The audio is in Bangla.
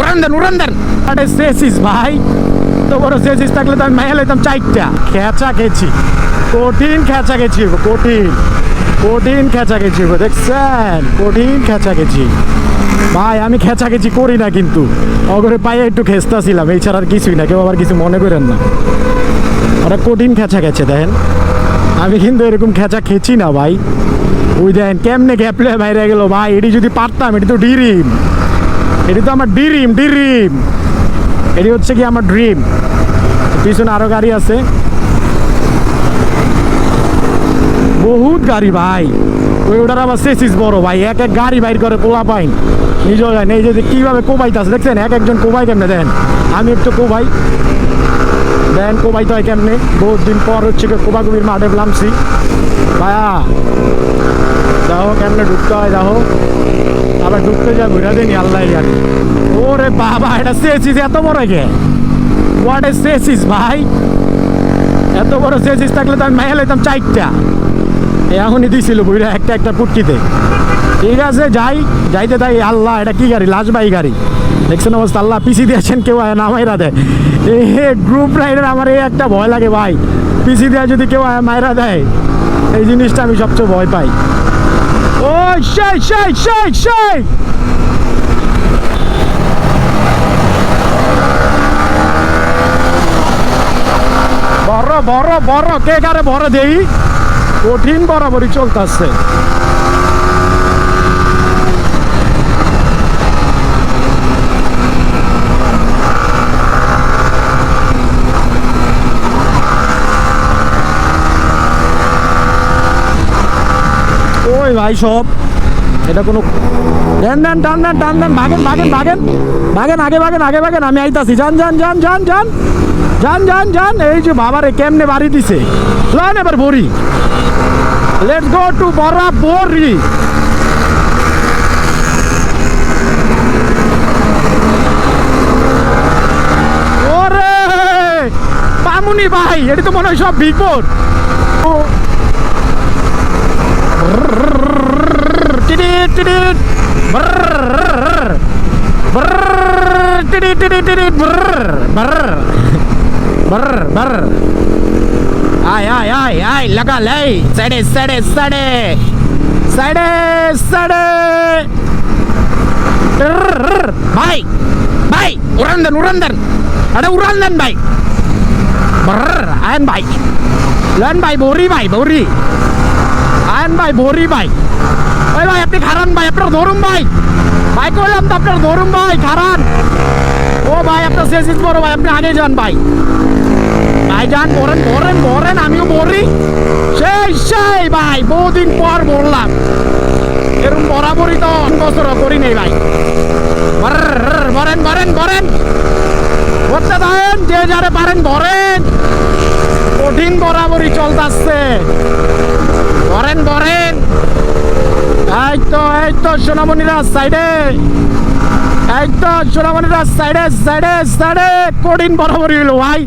উড়ান দেন উড়ান দেন আরে সেসিস ভাই তো বড় সেসিস থাকলে তো আমি মাইয়া লইতাম চারটা। খেঁচা গেছি কঠিন খেঁচা গেছি কঠিন। কঠিন খেঁচা গেছি দেখছেন? কঠিন খেঁচা গেছি ভাই, আমি খেঁচা গেছি করি না কিন্তু। অগরে পায়ে একটু খেঁচতাছিলাম, এই ছাড়া আর কিছুই না, কেউ আবার কিছু মনে করেন না। ওরা কঠিন খেঁচা গেছে দেখেন। আমি কিন্তু এরকম খেঁচা খেছি না, ভাই। ওই দেন কেমনে গ্যাপলে বাইরে গেল, ভাই। এটি যদি পারতাম, এটি তো ডিরিম। এটি তো আমার ডিরিম ডিরিম এটি হচ্ছে কি আমার ড্রিম পিছনে আরও গাড়ি আছে। বহুত গাড়ি ভাই। ওই ওটার আবার সেসিস বড় ভাই। এক এক গাড়ি বাইর করে পোলা পাইন। নিজেও জানেন এই যে কীভাবে কোবাইতে দেখছেন? এক একজন কোবাই কেমনে? দেন আমি একটু কোবাই। দেন কোবাইতে হয় কেমনে? বহুত দিন পর হচ্ছে কোবাকুবির মাঠে নামছি। ভাইয়া, দেখো কেমনে ঢুকতে হয়, দেখো। আবার ঢুকতে যা ঘুরে দেনি আল্লাহ জানে। ওরে বাবা, এটা সেসিস এত বড় গে হোয়াট এ সেসিস ভাই? এত বড় সেসিস থাকলে তো আমি মাইয়া লইতাম চারটা। এখনই দিছিল বুড়া একটা একটা পুটকিতে। ঠিক আছে, যাই, যাইতে তাই আল্লাহ, এটা কি গাড়ি? লাশবাই গাড়ি। দেখছেন অবস্থা, আল্লাহ পিসি দিয়েছেন, কেউ নামাইরা দেয়। এ গ্রুপ রাইডার আমার এই একটা ভয় লাগে ভাই। পিসি দেওয়া যদি কেউ মাইরা দেয়, এই জিনিসটা আমি সবচেয়ে ভয় পাই। ও shake, shake, shake, shake! বড় বড় বড় কে কারে বড় দেই কঠিন বরাবরই চলতেছে ওই ভাই সব। এটা কোনো দেন দেন, টান দেন টান, দেন, ভাগেন ভাগেন ভাগেন। ভাগেন, আগে ভাগেন আগে ভাগেন, আমি আইতাছি। যান যান যান যান যান। যান যান যান। এই যে বাবারে কেমনে বাড়ি দিছে। লান এবার বড়ি। লেটস গো টু বড়া বড়ি পামুনি ভাই, এটা তো মনে হয় সব বিপদ। ও आय आय आय आय लगा लय सडे सडे सडे सडे सडे பாய் பாய் உறந்தன் உறந்தன் அட உறந்தன் பாய் பர் ஆன் பாய் லேன் பாய் பௌரி பாய் பௌரி ভাই আয়ন ভাই। ওই ভাই, আপনি খারান ভাই, আপনার ধরুন ভাই। ভাই করলাম তো আপনার ধরুন ভাই, খারান। ও ভাই, আপনার শেষ বড় ভাই, আপনি আগে যান ভাই। ভাই, যান বলেন বলেন বলেন আমিও বলি সেই সেই ভাই, বহুদিন পর বললাম এরকম বরাবরই তো বছর করি নেই ভাই। বরেন বরেন বরেন বরেন করতে দেন, যে যারে পারেন বরেন কঠিন বরাবরই চলতেছে। বরেন ধরেন এই তো এই তো, সোনামণিরা সাইডে এই তো, সোনামণিরা সাইডে সাইডে সাইডে কঠিন বরাবরই হলো ভাই।